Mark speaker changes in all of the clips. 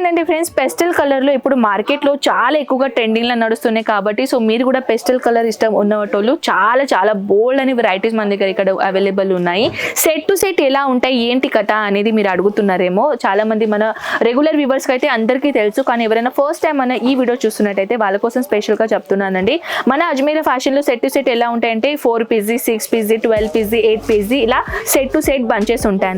Speaker 1: ఏంటంటే friends? Pastel కలర్లో ఇప్పుడు మార్కెట్లో చాలా ఎక్కువగా ట్రెండింగ్లో నడుస్తున్నాయి కాబట్టి సో మీరు కూడా పెస్టల్ కలర్ ఇష్టం ఉన్నవాళ్ళు చాలా చాలా బోల్డ్ అని వెరైటీస్ మన దగ్గర ఇక్కడ అవైలబుల్ ఉన్నాయి. సెట్ టు సెట్ ఎలా ఉంటాయి? ఏంటి కథ అనేది మీరు అడుగుతున్నారేమో. చాలా మంది మన రెగ్యులర్ వ్యూవర్స్కి అయితే అందరికీ తెలుసు. కానీ ఎవరైనా ఫస్ట్ టైం మన ఈ వీడియో చూస్తున్నట్టయితే వాళ్ళ కోసం స్పెషల్గా చెప్తున్నానండి. మన అజ్మీర్ ఫ్యాషన్లో సెట్ టు సెట్ ఎలా ఉంటాయంటే four PG six PG twelve PG eight PG ఇలా సెట్ టు సెట్ బంచెస్ ఉంటాయి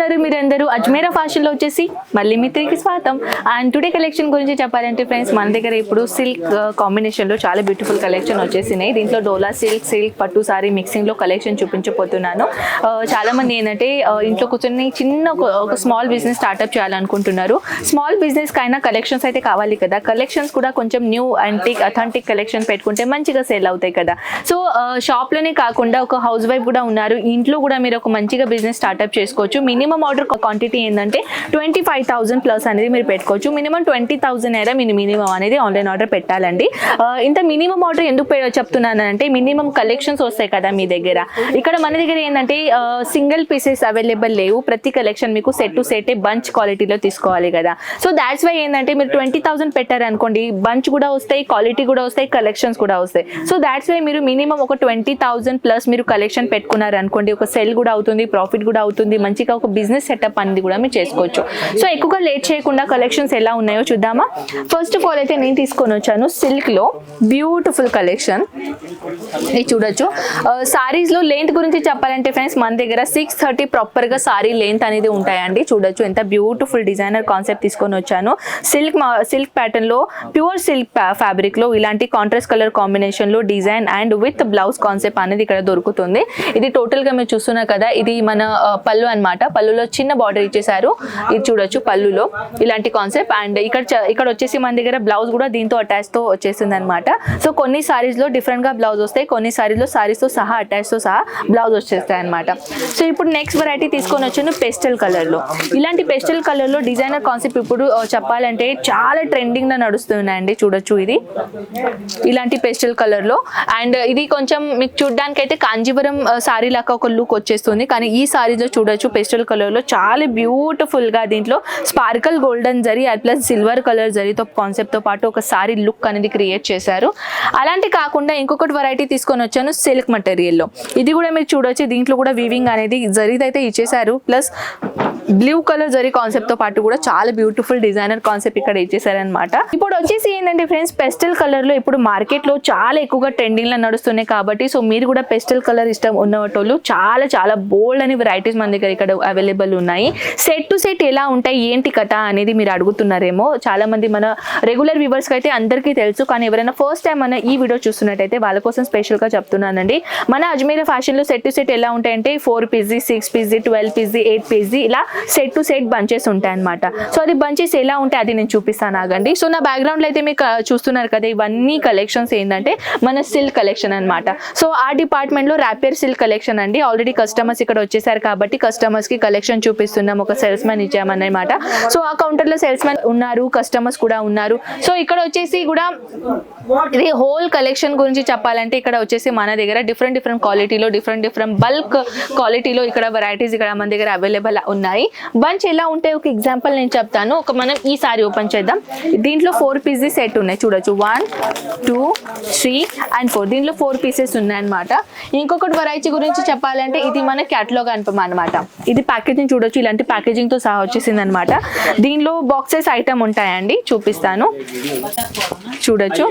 Speaker 1: ఉన్నారు మీరందరూ. అజ్మేరా ఫ్యాషన్లో వచ్చేసి మళ్ళీ మీ తిరిగి స్వాగతం. అండ్ టుడే కలెక్షన్ గురించి చెప్పాలంటే ఫ్రెండ్స్ మన దగ్గర ఇప్పుడు సిల్క్ కాంబినేషన్లో uh, చాలా బ్యూటిఫుల్ కలెక్షన్ వచ్చేసినాయి. దీంట్లో డోలా సిల్క్ సిల్క్ పట్టు సారీ మిక్సింగ్లో కలెక్షన్ చూపించబోతున్నాను. Uh, చాలామంది చాలా మంది ఏంటంటే uh, ఇంట్లో కూర్చొని చిన్న ఒక- స్మాల్ బిజినెస్ స్టార్ట్అప్ చేయాలనుకుంటున్నారు. స్మాల్ బిజినెస్ కైనా కలెక్షన్స్ అయితే కావాలి కదా. కలెక్షన్స్ కూడా కొంచెం న్యూ అంటిక్ అథెంటిక్ కలెక్షన్ పెట్టుకుంటే మంచిగా సేల్ అవుతాయి కదా. సో షాప్లోనే కాకుండా ఒక హౌస్ వైఫ్ కూడా ఉన్నారు. ఇంట్లో కూడా మీరు ఒక మంచిగా బిజినెస్ స్టార్ట్అప్ చేసుకోవచ్చు. మినిమం ఆర్డర్ క్వాంటిటీ ఏంటంటే ట్వంటీ ఫైవ్ థౌసండ్ ప్లస్ అనేది మీరు పెట్టుకోవచ్చు. మినిమం ట్వంటీ థౌసండ్ అయినా మీరు మినిమం అనేది ఆన్లైన్ ఆర్డర్ పెట్టాలండి. ఇంత మినిమం ఆర్డర్ ఎందుకు చెప్తున్నానంటే చెప్తున్నాను అంటే మినిమం కలెక్షన్స్ వస్తాయి కదా మీ దగ్గర. ఇక్కడ మన దగ్గర ఏంటంటే సింగిల్ పీసెస్ అవైలబుల్ లేవు. ప్రతి కలెక్షన్ మీకు సెట్ టు సెట్ బంచ్ క్వాలిటీలో తీసుకోవాలి కదా. సో దాట్స్ వై ఏంటంటే మీరు ట్వంటీ థౌసండ్ పెట్టారనుకోండి బంచ్ కూడా వస్తాయి క్వాలిటీ కూడా వస్తాయి కలెక్షన్స్ కూడా వస్తాయి. సో దాట్స్ వై మీరు మినిమం ఒక ట్వంటీ థౌసండ్ ప్లస్ మీరు కలెక్షన్ పెట్టుకున్నారు అనుకోండి ఒక సెల్ కూడా అవుతుంది ప్రాఫిట్ కూడా అవుతుంది మంచిగా ఒక బిజినెస్ సెటప్ అనేది కూడా మీరు చేసుకోవచ్చు. సో ఎక్కువగా లేట్ చేయకుండా కలెక్షన్స్ ఎలా ఉన్నాయో చూద్దామా? ఫస్ట్ ఆఫ్ ఆల్ అయితే నేను తీసుకొని వచ్చాను సిల్క్లో బ్యూటిఫుల్ కలెక్షన్. ఇది చూడొచ్చు. సారీస్లో లెంత్ గురించి చెప్పాలంటే ఫ్రెండ్స్ మన దగ్గర సిక్స్ థర్టీ ప్రాపర్గా సారీ లెంత్ అనేది ఉంటాయండి. చూడొచ్చు. ఎంత బ్యూటిఫుల్ డిజైనర్ కాన్సెప్ట్ తీసుకొని వచ్చాను. సిల్క్ సిల్క్ ప్యాటర్న్లో ప్యూర్ సిల్క్ ఫ్యాబ్రిక్లో ఇలాంటి కాంట్రాస్ట్ కలర్ కాంబినేషన్లో design and with blouse concept అనేది ఇక్కడ దొరుకుతుంది. ఇది టోటల్గా మీరు చూస్తున్నారు కదా ఇది మన ఆ, పళ్ళు అన్నమాట. పళ్ళులో చిన్న బార్డర్ ఇచ్చేసారు ఇది చూడొచ్చు పళ్ళులో ఇలాంటి కాన్సెప్ట్ అండ్ ఇక్కడ ఇక్కడ వచ్చేసి మన దగ్గర బ్లౌజ్ కూడా దీంతో అటాచ్తో వచ్చేసింది అనమాట సో కొన్ని సారీస్లో డిఫరెంట్గా బ్లౌజ్ వస్తాయి. కొన్ని సారీస్లో సారీస్తో సహా అటాచ్తో సహా బ్లౌజ్ వచ్చేస్తాయి అనమాట సో ఇప్పుడు నెక్స్ట్ వెరైటీ తీసుకొని వచ్చాను పెస్టల్ కలర్లో. ఇలాంటి పెస్టల్ కలర్లో డిజైనర్ కాన్సెప్ట్ ఇప్పుడు చెప్పాలంటే చాలా ట్రెండింగ్గా నడుస్తున్నాయండి. చూడొచ్చు ఇది. ఇలాంటి పెస్టల్ కలర్లో. అండ్ ఇది కొంచెం మీకు చూడడానికి అయితే కాంజీవరం సారీ లాగా ఒక లుక్ వచ్చేస్తుంది. కానీ ఈ సారీలో చూడొచ్చు పెస్టల్ కలర్ కలర్లో చాలా బ్యూటిఫుల్గా దీంట్లో sparkle golden zari plus silver colour జరీతో కాన్సెప్ట్తో పాటు ఒక సారీ లుక్ అనేది క్రియేట్ చేశారు. అలాంటి కాకుండా ఇంకొకటి వెరైటీ తీసుకొని వచ్చాను సిల్క్లో. ఇది కూడా మీరు చూడొచ్చు దీంట్లో కూడా వీవింగ్ అనేది జరీదైతే ఇచ్చేసారు ప్లస్ బ్లూ కలర్ జరీ కాన్సెప్ట్తో పాటు కూడా చాలా బ్యూటిఫుల్ డిజైనర్ కాన్సెప్ట్ ఇక్కడ ఇచ్చేసారనమాట ఇప్పుడు వచ్చేసి ఏంటంటే ఫ్రెండ్స్ పెస్టల్ కలర్లో ఇప్పుడు మార్కెట్లో చాలా ఎక్కువగా ట్రెండింగ్లో నడుస్తున్నాయి కాబట్టి సో మీరు కూడా పెస్టల్ కలర్ ఇష్టం ఉన్నవాళ్ళు చాలా చాలా బోల్డ్ అని వెరైటీస్ మన దగ్గర ఇక్కడ అవైలబుల్ ఉన్నాయి. సెట్ టు సెట్ ఎలా ఉంటాయి ఏంటి కథ అనేది మీరు అడుగుతున్నారేమో చాలా మంది మన రెగ్యులర్ వ్యూవర్స్కి అయితే అందరికీ తెలుసు. కానీ ఎవరైనా ఫస్ట్ టైం మన ఈ వీడియో చూస్తున్నట్టయితే వాళ్ళ కోసం స్పెషల్గా చెప్తున్నానండి. మన అజ్మీర్ ఫ్యాషన్లో సెట్ టు సెట్ ఎలా ఉంటాయంటే four PG six PG twelve PG eight PG ఇలా సెట్ టు సెట్ బంచెస్ ఉంటాయి అనమాట సో అది బంచెస్ ఎలా ఉంటాయి అది నేను చూపిస్తాను ఆగండి. సో నా బ్యాక్గ్రౌండ్లో అయితే మీకు చూస్తున్నారు కదా ఇవన్నీ కలెక్షన్స్ ఏంటంటే మన సిల్క్ కలెక్షన్ అన్నమాట. సో ఆ డిపార్ట్మెంట్లో ర్యాపియర్ సిల్క్ కలెక్షన్ అండి. ఆల్రెడీ కస్టమర్స్ ఇక్కడ వచ్చేసారు కాబట్టి కస్టమర్స్కి కలెక్షన్ చూపిస్తున్నాం ఒక సేల్స్ మ్యాన్ ఇచ్చామన్నమాట. సో ఆ కౌంటర్లో సేల్స్ మ్యాన్ ఉన్నారు కస్టమర్స్ కూడా ఉన్నారు. సో ఇక్కడ వచ్చేసి కూడా ఇది హోల్ కలెక్షన్ గురించి చెప్పాలంటే ఇక్కడ వచ్చేసి మన దగ్గర డిఫరెంట్ డిఫరెంట్ క్వాలిటీలో డిఫరెంట్ డిఫరెంట్ బల్క్ క్వాలిటీలో ఇక్కడ వెరైటీస్ ఇక్కడ మన దగ్గర అవైలబుల్ ఉన్నాయి. బంచ్ ఎలా ఉంటాయి ఒక ఎగ్జాంపుల్ నేను చెప్తాను. ఒక మనం ఈ సారీ ఓపెన్ చేద్దాం. దీంట్లో ఫోర్ పీసెస్ సెట్ ఉన్నాయి. చూడొచ్చు. One two three and four దీంట్లో ఫోర్ పీసెస్ ఉన్నాయి అనమాట ఇంకొకటి వెరైటీ గురించి చెప్పాలంటే ఇది మన క్యాటలాగ్ అనుపం అనమాట ఇది ప్యాకెట్ ప్యాకేజింగ్ చూడొచ్చు. ఇలాంటి ప్యాకేజింగ్తో సహా వచ్చేసింది అనమాట దీనిలో బాక్సెస్ ఐటమ్ ఉంటాయండి. చూపిస్తాను. చూడొచ్చు.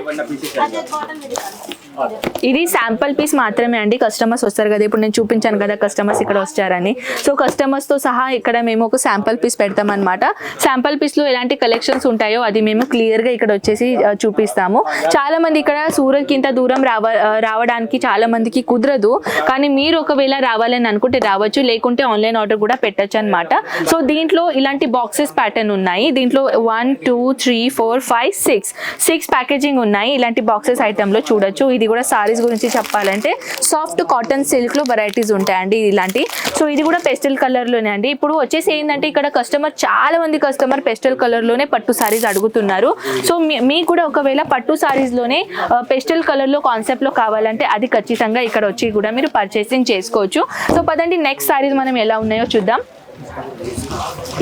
Speaker 1: ఇది శాంపుల్ పీస్ మాత్రమే అండి. కస్టమర్స్ వస్తారు కదా. ఇప్పుడు నేను చూపించాను కదా కస్టమర్స్ ఇక్కడ వచ్చారని. సో కస్టమర్స్తో సహా ఇక్కడ మేము ఒక శాంపుల్ పీస్ పెడతాం అనమాట శాంపుల్ పీస్లో ఎలాంటి కలెక్షన్స్ ఉంటాయో అది మేము క్లియర్గా ఇక్కడ వచ్చేసి చూపిస్తాము. చాలా మంది ఇక్కడ సూరత్కి ఇంత దూరం రావ రావడానికి చాలా మందికి కుదరదు. కానీ మీరు ఒకవేళ రావాలని అనుకుంటే రావచ్చు. లేకుంటే ఆన్లైన్ ఆర్డర్ కూడా పెట్టచ్చు అనమాట సో దీంట్లో ఇలాంటి బాక్సెస్ ప్యాటర్న్ ఉన్నాయి. దీంట్లో one two three four five six six packaging ఉన్నాయి. ఇలాంటి బాక్సెస్ ఐటమ్లో చూడొచ్చు. ఇది కూడా సారీస్ గురించి చెప్పాలంటే సాఫ్ట్ కాటన్ సిల్క్లో వెరైటీస్ ఉంటాయండి ఇలాంటి. సో ఇది కూడా పెస్టల్ కలర్లోనే అండి. ఇప్పుడు వచ్చేసి ఏంటంటే ఇక్కడ కస్టమర్ చాలా మంది కస్టమర్ పెస్టల్ కలర్లోనే పట్టు సారీస్ అడుగుతున్నారు. సో మీ- మీకు కూడా ఒకవేళ పట్టు సారీస్లోనే పెస్టల్ కలర్లో కాన్సెప్ట్లో కావాలంటే అది ఖచ్చితంగా ఇక్కడ వచ్చి కూడా మీరు పర్చేసింగ్ చేసుకోవచ్చు. సో పదండి నెక్స్ట్ సారీస్ మనం ఎలా ఉన్నాయో చూద్దాం.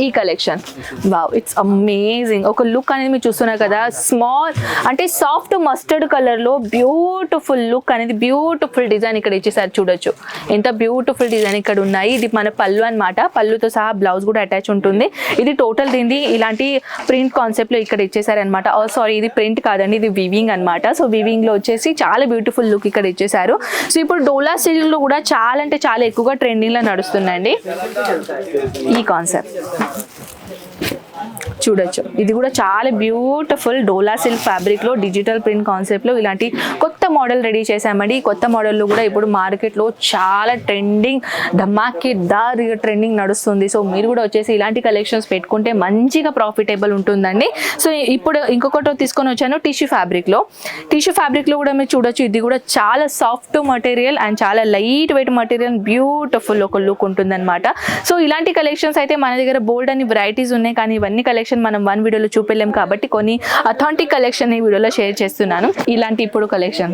Speaker 1: ఈ కలెక్షన్ వావ్ ఇట్స్ అమేజింగ్ ఒక లుక్ అనేది మీరు చూస్తున్నారు కదా స్మాల్ అంటే సాఫ్ట్ మస్టర్డ్ కలర్లో బ్యూటిఫుల్ లుక్ అనేది బ్యూటిఫుల్ డిజైన్ ఇక్కడ ఇచ్చేసారు చూడొచ్చు. ఎంత బ్యూటిఫుల్ డిజైన్ ఇక్కడ ఉన్నాయి. ఇది మన పళ్ళు అన్నమాట. పళ్ళుతో సహా బ్లౌజ్ కూడా అటాచ్ ఉంటుంది. ఇది టోటల్ దీన్ని ఇలాంటి ప్రింట్ కాన్సెప్ట్లో ఇక్కడ ఇచ్చేసారనమాట సారీ oh, ఇది ప్రింట్ కాదండి ఇది వివింగ్ అనమాట సో వివింగ్లో వచ్చేసి చాలా బ్యూటిఫుల్ లుక్ ఇక్కడ ఇచ్చేసారు. సో ఇప్పుడు డోలా సిల్క్లో కూడా చాలా అంటే చాలా ఎక్కువగా ట్రెండింగ్లో నడుస్తుందండి. ఈ కాన్సెప్ట్ except చూడొచ్చు. ఇది కూడా చాలా బ్యూటిఫుల్ డోలా సిల్క్ ఫ్యాబ్రిక్లో డిజిటల్ ప్రింట్ కాన్సెప్ట్లో ఇలాంటి కొత్త మోడల్ రెడీ చేశామండి. ఈ కొత్త మోడల్లో కూడా ఇప్పుడు మార్కెట్లో చాలా ట్రెండింగ్ ధమాకి దార్ ట్రెండింగ్ నడుస్తుంది. సో మీరు కూడా వచ్చేసి ఇలాంటి కలెక్షన్స్ పెట్టుకుంటే మంచిగా ప్రాఫిటబుల్ ఉంటుందండి. సో ఇప్పుడు ఇంకొకటి తీసుకొని వచ్చాను టిష్యూ ఫ్యాబ్రిక్లో టిష్యూ ఫ్యాబ్రిక్లో కూడా మీరు చూడొచ్చు ఇది కూడా చాలా సాఫ్ట్ మటీరియల్ అండ్ చాలా లైట్ వెయిట్ మటీరియల్ బ్యూటిఫుల్ ఒక లుక్ ఉంటుందన్నమాట. సో ఇలాంటి కలెక్షన్స్ అయితే మన దగ్గర బోల్డ్ అని వెరైటీస్ ఉన్నాయి కానీ ఇవన్నీ కలెక్షన్ మనం వన్ వీడియోలో చూపెళ్ళాం కాబట్టి కొన్ని అథాంటిక్ కలెక్షన్ ఈ వీడియోలో షేర్ చేస్తున్నాను. ఇలాంటి ఇప్పుడు కలెక్షన్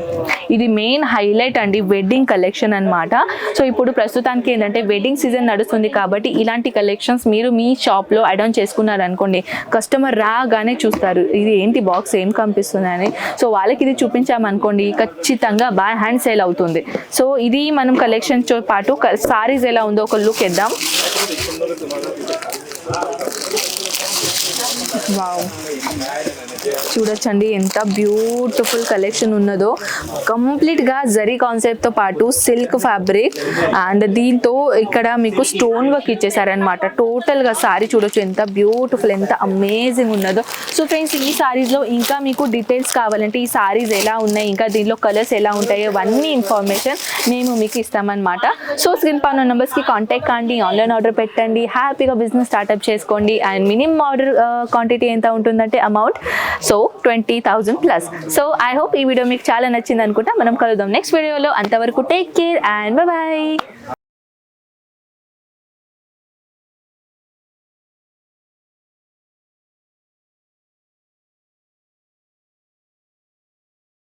Speaker 1: ఇది మెయిన్ హైలైట్ అండి వెడ్డింగ్ కలెక్షన్ అన్నమాట. సో ఇప్పుడు ప్రస్తుతానికి ఏంటంటే వెడ్డింగ్ సీజన్ నడుస్తుంది కాబట్టి ఇలాంటి కలెక్షన్స్ మీరు మీ షాప్లో అడౌన్ చేసుకున్నారు అనుకోండి కస్టమర్ రాగానే చూస్తారు ఇది ఏంటి బాక్స్ ఏం కనిపిస్తుంది అని. సో వాళ్ళకి ఇది చూపించామనుకోండి ఖచ్చితంగా బాగా హ్యాండ్ సేల్ అవుతుంది. సో ఇది మనం కలెక్షన్తో పాటు సారీస్ ఎలా ఉందో ఒక లుక్ ఇద్దాం వావ్ చూడొచ్చండి ఎంత బ్యూటిఫుల్ కలెక్షన్ ఉన్నదో. కంప్లీట్గా జరీ కాన్సెప్ట్తో పాటు సిల్క్ ఫ్యాబ్రిక్ అండ్ దీంతో ఇక్కడ మీకు స్టోన్ వర్క్ ఇచ్చేసారనమాట టోటల్గా సారీ చూడొచ్చు ఎంత బ్యూటిఫుల్ ఎంత అమేజింగ్ ఉన్నదో. సో ఫ్రెండ్స్ ఈ సారీస్లో ఇంకా మీకు డీటెయిల్స్ కావాలంటే ఈ సారీస్ ఎలా ఉన్నాయి ఇంకా దీనిలో కలర్స్ ఎలా ఉంటాయో అవన్నీ ఇన్ఫర్మేషన్ మేము మీకు ఇస్తామన్నమాట. సో స్క్రీన్ పైన నెంబర్స్కి కాంటాక్ట్ కాండి ఆన్లైన్ ఆర్డర్ పెట్టండి హ్యాపీగా బిజినెస్ స్టార్ట్అప్ చేసుకోండి. అండ్ మినిమం ఆర్డర్ క్వాంటిటీ ఎంత ఉంటుందంటే amount so twenty thousand plus so I hope ఈ వీడియో మీకు చాలా నచ్చింది అనుకుంటా. మనం కలుద్దాం నెక్స్ట్ వీడియోలో అంతవరకు టేక్ కేర్ అండ్ బాయ్